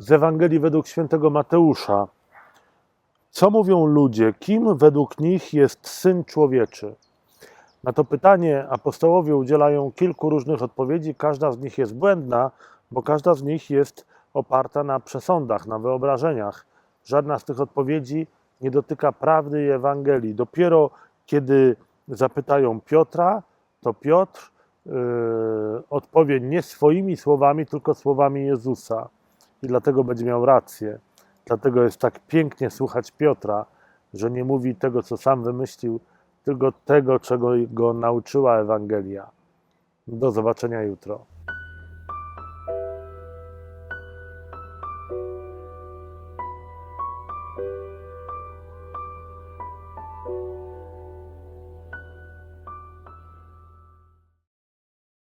z Ewangelii według świętego Mateusza. Co mówią ludzie? Kim według nich jest syn człowieczy? Na to pytanie apostołowie udzielają kilku różnych odpowiedzi. Każda z nich jest błędna, bo każda z nich jest oparta na przesądach, na wyobrażeniach. Żadna z tych odpowiedzi nie dotyka prawdy i Ewangelii. Dopiero kiedy zapytają Piotra, to Piotr yy, odpowie nie swoimi słowami, tylko słowami Jezusa i dlatego będzie miał rację. Dlatego jest tak pięknie słuchać Piotra, że nie mówi tego, co sam wymyślił, tylko tego, czego go nauczyła Ewangelia. Do zobaczenia jutro.